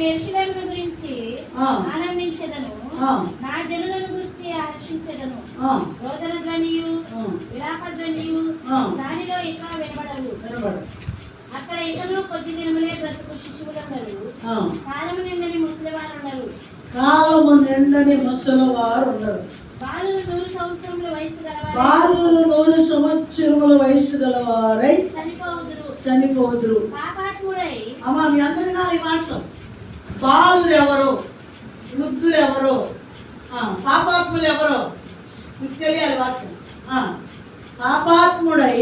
నేను ఎరుషలేమును గురించి. ఆనందించెదను. నా జనులను గురించి హర్షించెదను రోదన ధ్వనియు విలాప ధ్వనియు. దానిలో ఇక వినబడవు. అక్కడ ఇకను కొద్ది దినములే బ్రతుకు శిశువులున్నారు ఆ, కాలము నిందని ముసలివారు ఉన్నారు కాలము నిండని ముసలి వారు ఉండరు బాలురు నూరు సంవత్సరముల వయసు గలవారు బాలురు నూరు సంవత్సరముల వయసు గలవారై చనిపోవుదురు. చనిపోదురు పాపాత్ముడై అమ్మ మీ అందరి నా ఈ మాటలు. బాలురు ఎవరు వృద్ధులు ఎవరు ఆ, పాపాత్ములు ఎవరు మీకు తెలియాలి వాక్యం. పాపాత్ముడై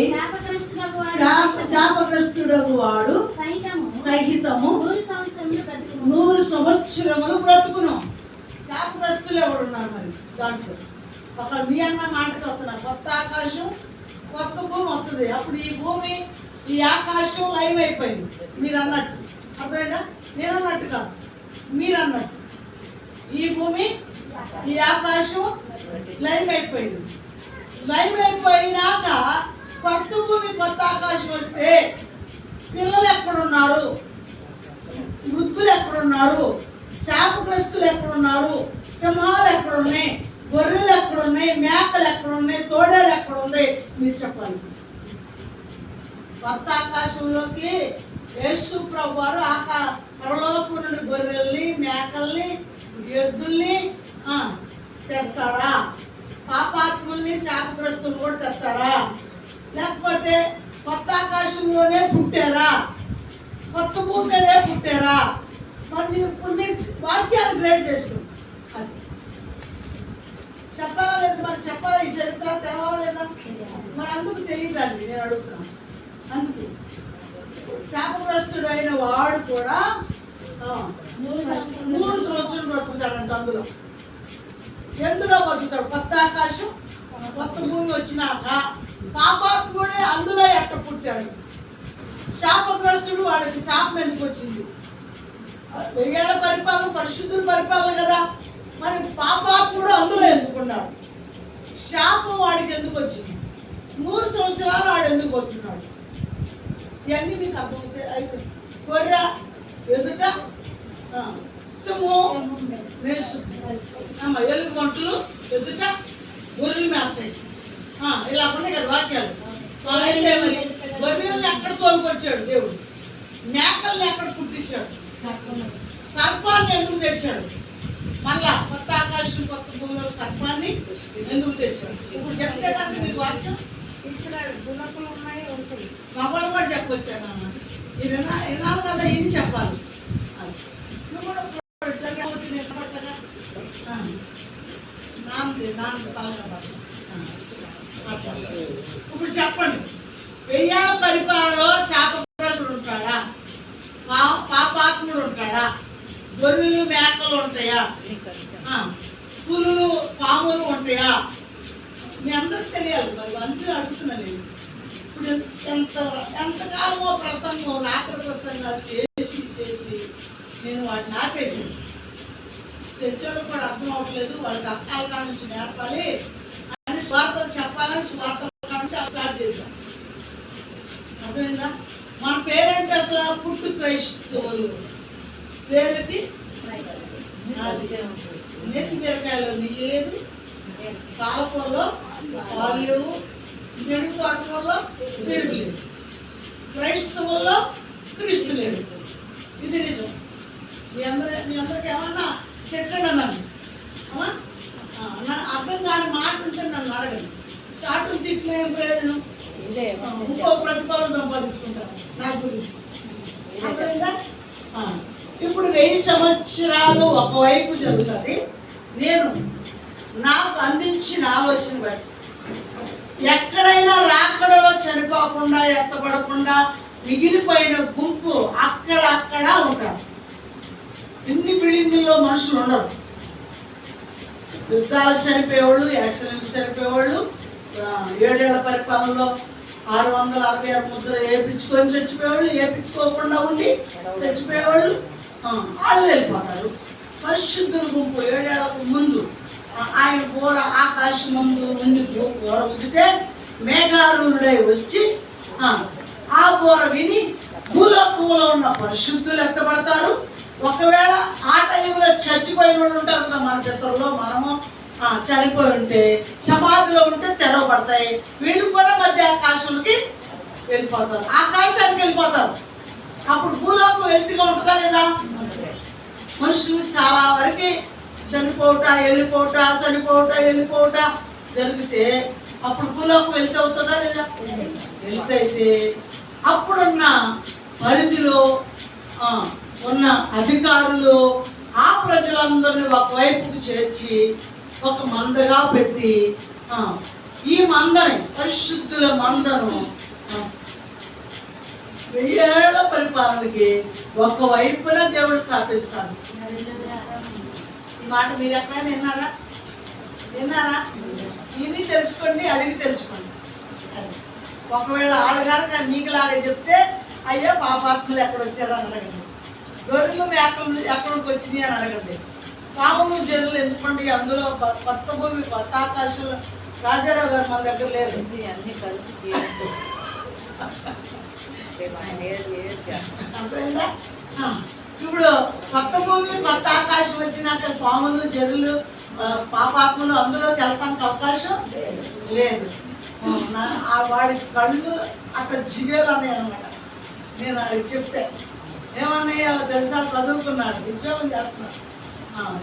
శాపగ్రస్తులకు వాడు. సహితము. సహితము నూరు సంవత్సరములు బ్రతుకును. నూరు సంవత్సరములు బ్రతుకును. శాపగ్రస్తులు ఎవరు ఉన్నారు మరి దాంట్లో? ఒక మీ అన్న మాటకి వస్తున్నారు. కొత్త ఆకాశం కొత్త భూమి వస్తుంది. అప్పుడు ఈ భూమి ఈ ఆకాశం లైవ్ అయిపోయింది. మీరు అన్నట్టు. అర్థమైందా? నేను అన్నట్టు కాదు. మీరు అన్నట్టు ఈ భూమి ఈ ఆకాశం లైవ్ అయిపోయింది లైవ్ అయిపోయినాక కొత్త భూమి కొత్త ఆకాశం వస్తే పిల్లలు ఎక్కడున్నారు? వృద్ధులు ఎక్కడున్నారు? శాపగ్రస్తులు ఎక్కడున్నారు? సింహాలు ఎక్కడున్నాయి? గొర్రెలు ఎక్కడున్నాయి? మేకలు ఎక్కడున్నాయి? తోడేలు ఎక్కడున్నాయి? మీరు చెప్పాలి. కొత్త ఆకాశంలోకి యేసు ప్రభు వారు ఆకా పరలోకం నుండి గొర్రెల్ని మేకల్ని ఎద్దుల్ని తెస్తాడా? పాపాత్ముల్ని శాపగ్రస్తులు కూడా తెస్తాడా? లేకపోతే కొత్త ఆకాశంలోనే పుట్టారా? కొత్త భూమి మీదే పుట్టారా? మరి మీరు ఇప్పుడు మీరు వాక్యాలు గ్రేడ్ చేసుకోండి అది. చెప్పాలా లేదా? మరి చెప్పాలా? ఈ చరిత్ర తెలవాలా లేదా? మరి అందుకు తెలియదండి నేను అడుగుతున్నాను. అందుకు. శాపగ్రస్తుడైన వాడు కూడా మూడు సంవత్సరాలు బ్రతుకుతాడంట అందులో. ఎందులో బతుకుతాడు కొత్త ఆకాశం కొత్త భూమి వచ్చినాక పాపాత్ముడే అందులో ఎట్ట పుట్టాడు? శాపగ్రస్తుడు వాడికి శాపం ఎందుకు వచ్చింది? వెయ్యేళ్ళ పరిపాలన పరిశుద్ధుల పరిపాలన కదా. మరి పాపాత్ముడు అందులో ఎందుకున్నాడు శాపం వాడికి ఎందుకు వచ్చింది? మూడు సంవత్సరాలు వాడు ఎందుకు వస్తున్నాడు ఇవన్నీ మీకు అర్థమవుతాయి అయితే గొర్రె ఎదుట సింహం వేసు. అమ్మ ఎలుగు వంటలు ఎదుట గొర్రెలు మేస్తాయి ఆ, ఇలా ఉన్నాయి కదా వాక్యాలు. గొర్రెల్ని ఎక్కడ తోలుకొచ్చాడు దేవుడు? మేకల్ని ఎక్కడ పుట్టించాడు? సర్పాన్ని ఎందుకు తెచ్చాడు? మళ్ళా కొత్త ఆకాశం కొత్త భూమిలో సర్పాన్ని ఎందుకు తెచ్చాడు? ఇప్పుడు చెప్తే కదా మీకు వాక్యం. మగవాళ్ళు కూడా చెప్పొచ్చాను ఇది వినాలి కదా ఇది చెప్పాలి. నువ్వు కూడా ఇప్పుడు చెప్పండి. వెయ్యాల పరిపాలలో శాపగ్రస్తుడు ఉంటాడా? పా- పాపాత్ముడు ఉంటాడా? గొర్రెలు మేకలు ఉంటాయా? పులులు పాములు ఉంటాయా? మీ అందరికి తెలియాలి. మరి అందరూ అడుగుతున్నా నేను. ఇప్పుడు ఎంత ఎంతకాలమో ప్రసంగం రాత్రి ప్రసంగాలు చేసి చేసి నేను వాటిని ఆపేసాను చర్చలకు కూడా అర్థం అవ్వట్లేదు వాళ్ళకి అర్థాల కాడ నుంచి నేర్పాలి అని స్వార్థలు చెప్పాలని స్వార్థల కాడ నుంచి స్టార్ట్ చేశాను. అర్థమైందా? మన పేరేంటి అసలు? పుట్టు క్రైస్తవులు. పేరుకి నెత్తి బీరకాయలో. నెయ్యి లేదు పాలకూరలో పాలు లేవు. మెరుగు తోటకూరలో పెరుగు లేదు. క్రైస్తవుల్లో క్రీస్తు లేడు ఇది నిజం. మీ అందరి మీ అందరికి ఏమన్నా తిట్టండి నన్ను అమ్మా? ఆ, నా- అర్థం కాని మాట ఉంటే నన్ను అడగండి. చాటులు తిట్టిన ఏం ప్రయోజనం? ఇంకో ప్రతిఫలం సంపాదించుకుంటాను నా గురించి. అర్థమైందా? ఇప్పుడు వెయ్యి సంవత్సరాలు ఒకవైపు జరుగుతుంది. నేను నాకు అందించిన ఆలోచన బట్టి ఎక్కడైనా ఎత్తుకోకుండా ఎత్తబడకుండా మిగిలిపోయిన గుంపు అక్కడ అక్కడ ఉంటారు ఇన్ని బిల్డింగుల్లో మనుషులు ఉండరు. యుద్ధాలకు చనిపోయేవాళ్ళు యాక్సిడెంట్స్ చనిపోయేవాళ్ళు ఏడేళ్ళ పరిపాలనలో ఆరు వందల అరవై ఆరు ముద్ర వేయించుకొని చచ్చిపోయేవాళ్ళు వేయించుకోకుండా ఉండి చచ్చిపోయేవాళ్ళు వాళ్ళు వెళ్ళిపోతారు. పరిశుద్ధుల గుంపు ఏడేళ్ళకు ముందు ఆయన కూర ఆకాశం ముందు ఉండి కూర ఉంచితే మేఘారుడై వచ్చి ఆ, పోర విని భూలోకంలో ఉన్న పరిశుద్ధులు ఎత్తబడతారు. ఒకవేళ ఆ చచ్చిపోయిన వాళ్ళు ఉంటారు కదా మన చిత్రంలో మనము చనిపోయి ఉంటే సమాధిలో ఉంటే తెరవబడతాయి. వీళ్ళు కూడా మధ్య ఆకాశంలోకి వెళ్ళిపోతారు. ఆకాశానికి వెళ్ళిపోతారు. అప్పుడు భూలోకం వెళ్తిగా ఉంటుందా లేదా? మనుషులు చాలా వరకు చనిపోవట వెళ్ళిపోవట చనిపోవట వెళ్ళిపోవట జరిగితే అప్పుడు కులకు వెళ్తే అవుతుందా లేదా? వెళ్తే అయితే అప్పుడున్న పరిధిలో ఉన్న అధికారులు ఆ ప్రజలందరినీ ఒకవైపుకు చేర్చి ఒక మందగా పెట్టి ఈ మందని పరిశుద్ధుల మందను ఆ, వెయ్యేళ్ళ పరిపాలనకి ఒక వైపున దేవుడు స్థాపిస్తాడు. ఈ మాట మీరు ఎక్కడైనా విన్నారా? విన్నారా? ఇది తెలుసుకోండి అడిగి తెలుసుకోండి. ఒకవేళ వాళ్ళగారు మీకులాగా చెప్తే అయ్యో పాపాత్మలు ఎక్కడ వచ్చారు అని అడగండి. గొర్రెలు మేకలు ఎక్కడికి వచ్చినాయి అని అడగండి. పాములు జరులు ఎందుకండి అందులో కొత్త భూమి కొత్త ఆకాశంలో రాజారావు గారు మన దగ్గర లేరు. అన్నీ కలిసి ఇప్పుడు కొత్త భూమి కొత్త ఆకాశం వచ్చినాక పాములు జరులు పాపాత్మలు అందులోకి వెళ్తానికి అవకాశం లేదు. ఆ, ఆ వాడి కళ్ళు అక్కడ జిగేలు అన్నాయి అనమాట నేను వాడికి చెప్తే ఏమన్నాయో తెలుసా? చదువుకున్నాడు ఉద్యోగం చేస్తున్నాడు.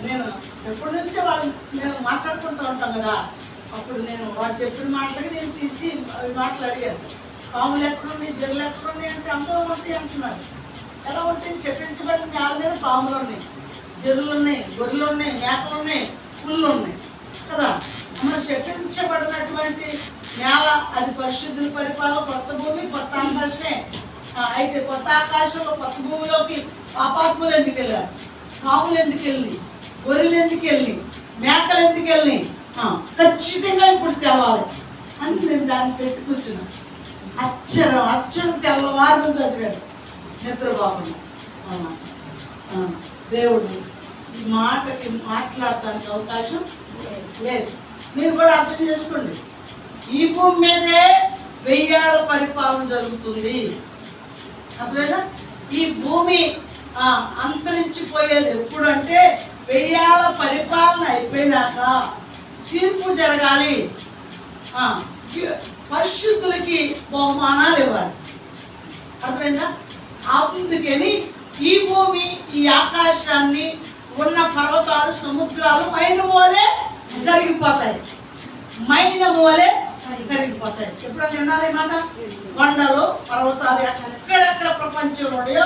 నేను ఎప్పటి నుంచే వాళ్ళు మేము మాట్లాడుకుంటూ ఉంటాం కదా. అప్పుడు నేను వాడు చెప్పిన మాటలకి నేను తీసి అవి మాటలు అడిగాను. పాములు ఎక్కడున్నాయి? జల్లు ఎక్కడున్నాయి? అంటే అందరూ ఉంటాయి అంటున్నారు ఎలా ఉంటాయి చెప్పించబడిన నేల మీద పాములు ఉన్నాయి. జల్లులు ఉన్నాయి గొర్రెలు ఉన్నాయి మేకలు ఉన్నాయి పుల్లు ఉన్నాయి. కదా? మనం చెప్పించబడినటువంటి నేల అది పరిశుద్ధుల పరిపాలన కొత్త భూమి కొత్త ఆకాశమే. అయితే కొత్త ఆకాశంలో కొత్త భూమిలోకి పాపాత్ములు ఎందుకు వెళ్ళారు? పాములు ఎందుకు వెళ్ళి గొర్రెలు ఎందుకు వెళ్ళి మేకలు ఎందుకు వెళ్ళినాయి? ఖచ్చితంగా ఇప్పుడు తెలవాలి. అని నేను దాన్ని పెట్టి కూర్చున్నాను అచ్చరం అచ్చరం తెల్లవారు చదివాడు నిద్రపోకుండా. దేవుడు ఈ మాటకి మాట్లాడటానికి అవకాశం లేదు. మీరు కూడా అర్థం చేసుకోండి. ఈ భూమి మీదే వెయ్యాళ్ళ పరిపాలన జరుగుతుంది. అర్థమేనా ఈ భూమి అంతరించిపోయేది ఎప్పుడంటే వెయ్యాల వెయ్యాళ్ళ పరిపాలన అయిపోయినాక. తీర్పు జరగాలి. పరిశుద్ధులకి బహుమానాలు ఇవ్వాలి. అర్థమైందా? అందుకని ఈ భూమి ఈ ఆకాశాన్ని ఉన్న పర్వతాలు సముద్రాలు మైనము వలె కరిగిపోతాయి. మైనము వలె కరిగిపోతాయి. ఎప్పుడైనా విన్నారా మాట? కొండలు పర్వతాలు ఎక్కడెక్కడ ప్రపంచం ఉన్నాయో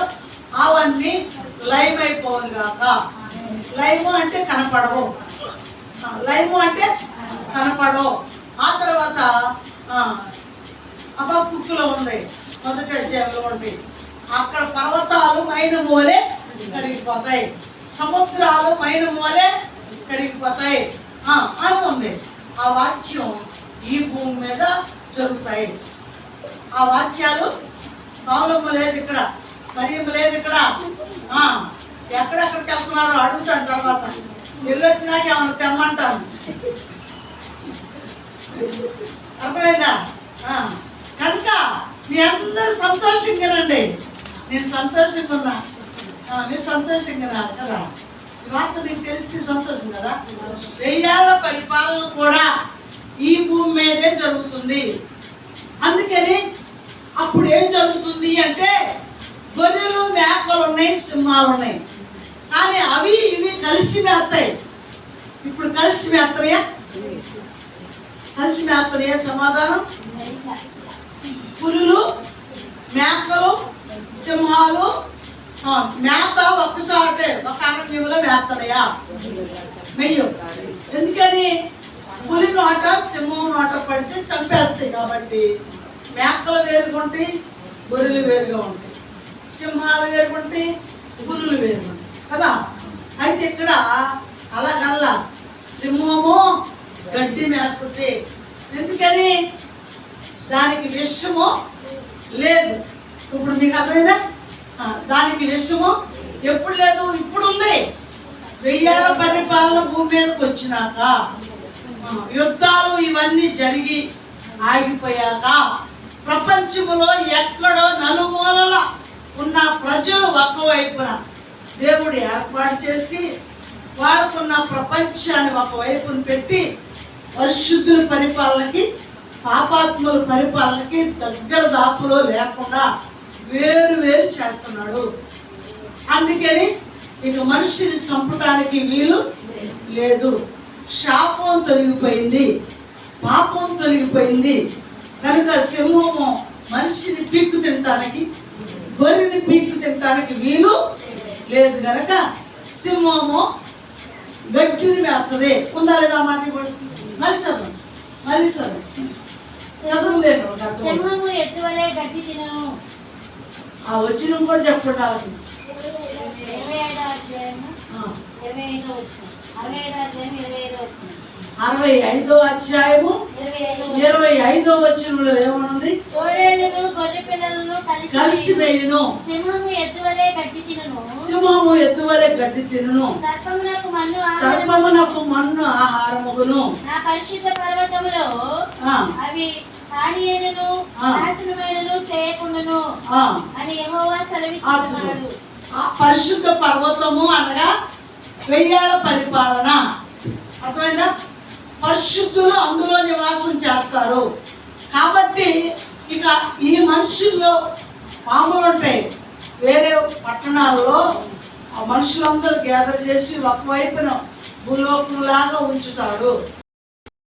అవన్నీ లైవ్ అయిపోను కాక లైవ్ అంటే కనపడవు. ఆ, అంటే కనపడవు. ఆ తర్వాత అబక్కులో ఉంది మొదటి అధ్యాయంలో ఉంది అక్కడ పర్వతాలు మైన మూలే కరిగిపోతాయి. సముద్రాలు మైన మూలే కరిగిపోతాయి అని ఉంది. ఆ వాక్యం ఈ భూమి మీద జరుగుతాయి. ఆ వాక్యాలు పావులమ్మ లేదు ఇక్కడ మరియమ్మ లేదు ఇక్కడ. ఎక్కడెక్కడ ఎక్కడెక్కడికి వెళ్తున్నారో అడుగుతాను తర్వాత. ఇల్లు వచ్చినాక ఏమన్నా తెమ్మంటాను. అర్థమైందా? కనుక మీ అందరు సంతోషంగా రండి నేను సంతోషంగా ఉన్నా మీరు సంతోషంగా కదా. ఈ వార్త నీకు తెలిసి సంతోషం కదా? వెయ్యాళ్ళ పరిపాలన కూడా ఈ భూమి మీదే జరుగుతుంది. అందుకని అప్పుడు ఏం జరుగుతుంది అంటే గొర్రెలు మేకలు ఉన్నాయి సింహాలు ఉన్నాయి. కానీ అవి ఇవి కలిసి మేస్తాయి ఇప్పుడు కలిసి మేస్తాయా కలిసి మేస్తాయా సమాధానం? పులులు మేకలు సింహాలు మేత ఒక్కసాటే ఒక అరణ్యంలో మేస్తాయా మెయ్యం ఎందుకని? పులి నోట సింహం నోట పడితే చంపేస్తాయి కాబట్టి మేకలు వేరుగుంటాయి గొర్రెలు వేరుగా ఉంటాయి. సింహాలు వేరుగుంటాయి పులులు వేరుగుంటాయి కదా? అయితే ఇక్కడ అలాగల్లా సింహము గడ్డి మేస్తుంది. ఎందుకని? దానికి విషము లేదు. ఇప్పుడు మీకు అర్థమైందా? దానికి విషము ఎప్పుడు లేదు? ఇప్పుడు ఉంది. వెయ్యేళ్ళ పరిపాలన భూమి మీదకి వచ్చినాక యుద్ధాలు ఇవన్నీ జరిగి ఆగిపోయాక ప్రపంచంలో ఎక్కడో నలుమూలల ఉన్న ప్రజలు ఒక్కవైపున దేవుడు ఏర్పాటు చేసి వాళ్ళకున్న ప్రపంచాన్ని ఒకవైపున పెట్టి పరిశుద్ధుల పరిపాలనకి పాపాత్మల పరిపాలనకి దగ్గర దాపులో లేకుండా వేరు వేరు చేస్తున్నాడు. అందుకని ఇక మనిషిని చంపడానికి వీలు లేదు. శాపం తొలగిపోయింది. పాపం తొలగిపోయింది. కనుక సింహము మనిషిని పీక్కు తినటానికి గొర్రెని పీక్కు తినటానికి వీలు లేదు కనుక సింహము గట్టిని మేస్తుంది ఉందా లేదా మాట? మళ్ళీ చదువు మళ్ళీ చదువు చదువులేను గట్టి తినను. ఆ వచ్చిన కూడా వచ్చిన అరవై ఐదో అధ్యాయము ఐదో వచనంలో ఏమనుంది? కోడేళ్ళను గొర్రె పిల్లలను కలిసి వేయును సింహము ఎత్తువలే గట్టి తినను. సింహము ఎత్తువలే గడ్డి తినును. సర్పమునకు మన్ను సర్పమునకు మన్ను ఆహారముగును. నా పరిశుద్ధ పర్వతములో అవి హానియైనను ఆ. నాశనమైనను చేయకుండాను ఆ, అని యెహోవా సెలవిచ్చున్నాడు ఆ పరిశుద్ధ పర్వతము అనగా వెయ్యాల పరిపాలన. అర్థమైందా? పరిశుద్ధులు అందులో నివాసం చేస్తారు. కాబట్టి ఇక ఈ మనుషుల్లో పాములు ఉంటాయి. వేరే పట్టణాల్లో ఆ మనుషులందరూ గ్యాదర్ చేసి ఒకవైపున భూలోకంలాగా ఉంచుతాడు